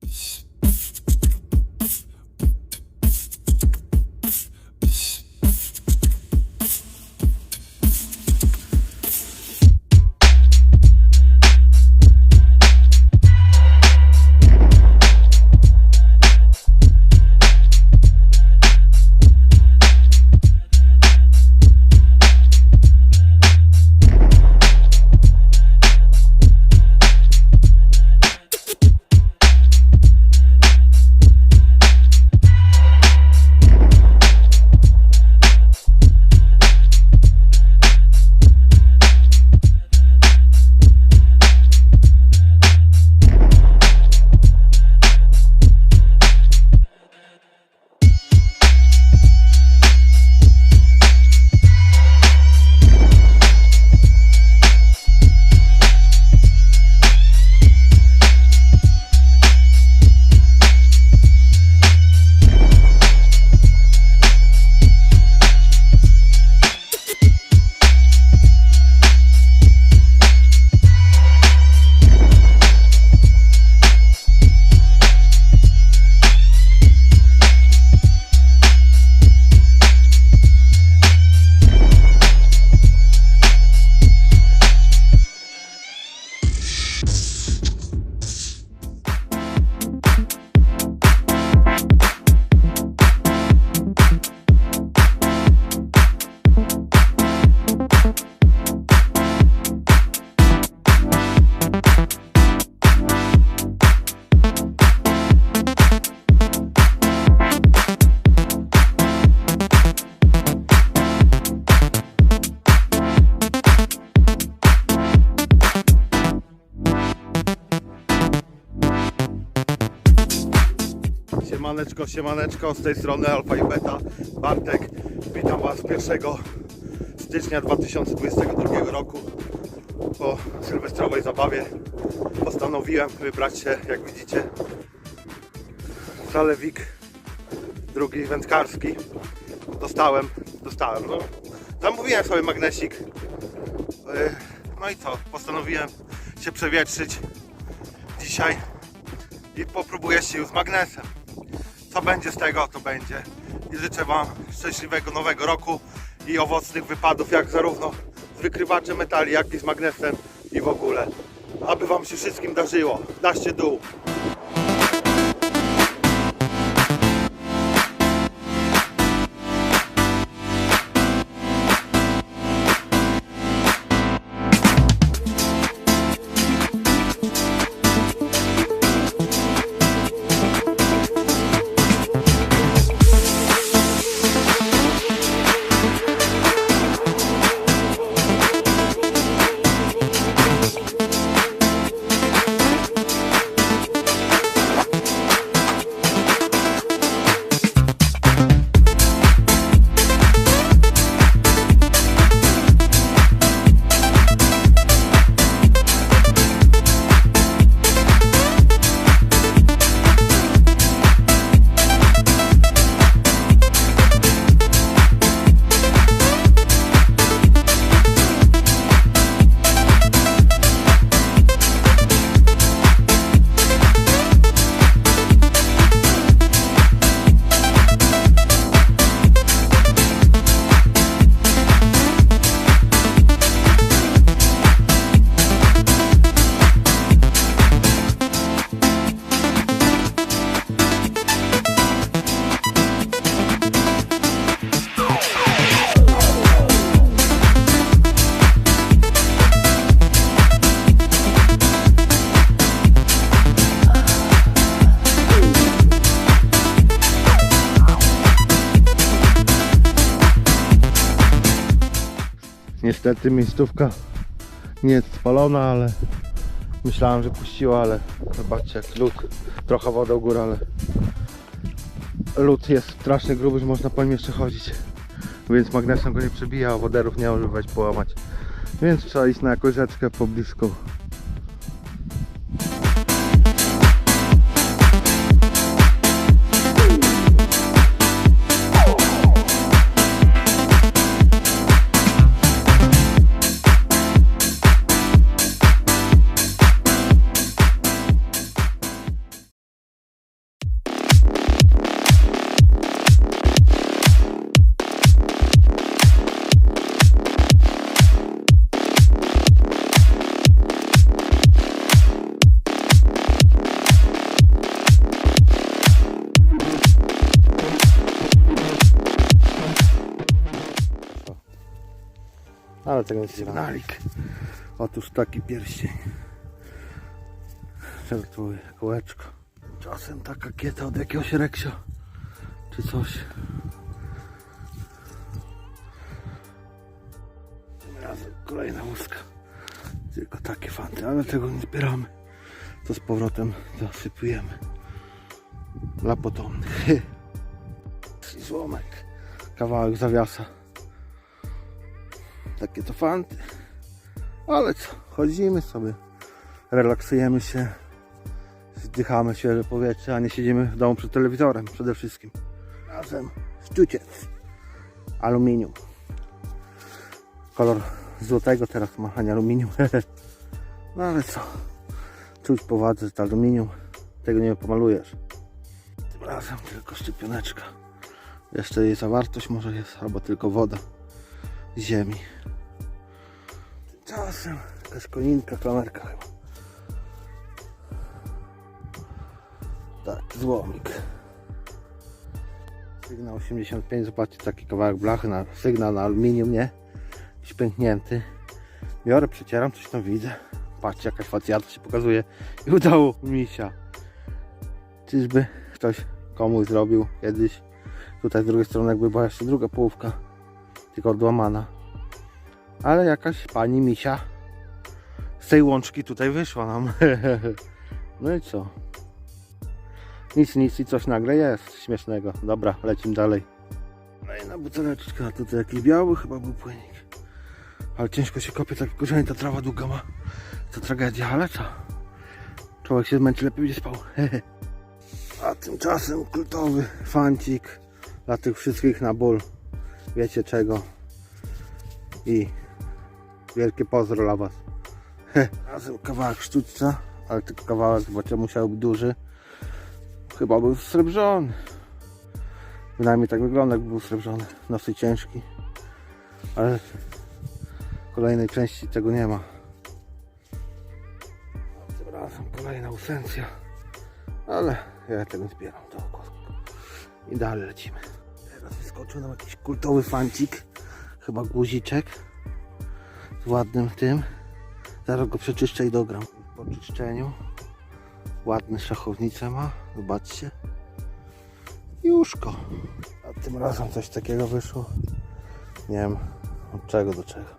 Psst. Siemaneczko, siemaneczko, z tej strony Alfa i Beta, Bartek. Witam Was 1 stycznia 2022 roku. Po sylwestrowej zabawie postanowiłem wybrać się, jak widzicie, zalewik drugi wędkarski. Dostałem, dostałem, no. Zamówiłem sobie magnesik. Yy, No i co, postanowiłem się przewietrzyć dzisiaj i popróbuję sił z magnesem. Co będzie z tego, to będzie. I życzę Wam szczęśliwego nowego roku i owocnych wypadów, jak zarówno z wykrywaczem metali, jak i z magnesem i w ogóle. Aby Wam się wszystkim darzyło. Daście dół. Niestety miejscówka nie jest spalona, ale myślałem, że puściła, ale zobaczcie jak lód, trochę woda u góry, ale lód jest strasznie gruby, że można po nim jeszcze chodzić. Więc magnesem go nie przebija, a woderów nie może wejść połamać. Więc trzeba iść na jakąś rzeczkę poblisko. Ale tego nie sygnalik. Otóż taki pierścień. Żartuję, kołeczko. Czasem taka kieta od jakiegoś reksio. Czy coś. Tym razem kolejna łuska. Tylko takie fanty, ale tego nie zbieramy. To z powrotem zasypujemy. Dla potomnych. Złomek. Kawałek zawiasa. Takie to fanty. Ale co, chodzimy sobie, relaksujemy się, wdychamy świeże powietrze, a nie siedzimy w domu przed telewizorem przede wszystkim. Razem sztuciec, aluminium. Kolor złotego teraz ma, aluminium. no ale co, czuć powadze, to aluminium, tego nie pomalujesz. Tym razem tylko szczypioneczka. Jeszcze jej zawartość może jest, albo tylko woda z ziemi. Tymczasem jakaś koninka, klamerka chyba. Tak, złomik. Sygnał 85, zobaczcie taki kawałek blachy, na, sygnał na aluminium, nie? Jakiś pęknięty. Biorę, przecieram, coś tam widzę. Patrzcie, jakaś facjata się pokazuje. I udało mi się. Czyżby ktoś komuś zrobił kiedyś. Tutaj z drugiej strony jakby była jeszcze druga połówka. Tylko odłamana. Ale jakaś pani misia z tej łączki tutaj wyszła nam. no i co? Nic, nic i coś nagle jest śmiesznego. Dobra, lecimy dalej. Kolejna buteleczka, tutaj jakiś biały chyba był płynik. Ale ciężko się kopie, tak korzenie, ta trawa długa ma. To tragedia, ale co? Człowiek się zmęczy, lepiej będzie spał. A tymczasem kultowy fancik dla tych wszystkich na ból. Wiecie czego. I wielkie pozdro dla Was. Razem kawałek sztućca, ale tylko kawałek, bo musiał być duży. Chyba był srebrzony. Bynajmniej tak wygląda, jakby był srebrzony. Dosyć ciężki. Ale kolejnej części tego nie ma. Tym razem kolejna usencja. Ale ja tego zbieram. To I dalej lecimy. Teraz wyskoczył nam jakiś kultowy fancik. Chyba guziczek. Z ładnym tym. Zaraz go przeczyszczę i dogram. Po czyszczeniu. Ładne szachownice ma. Zobaczcie. Juszko. A tym razem coś takiego wyszło. Nie wiem od czego do czego.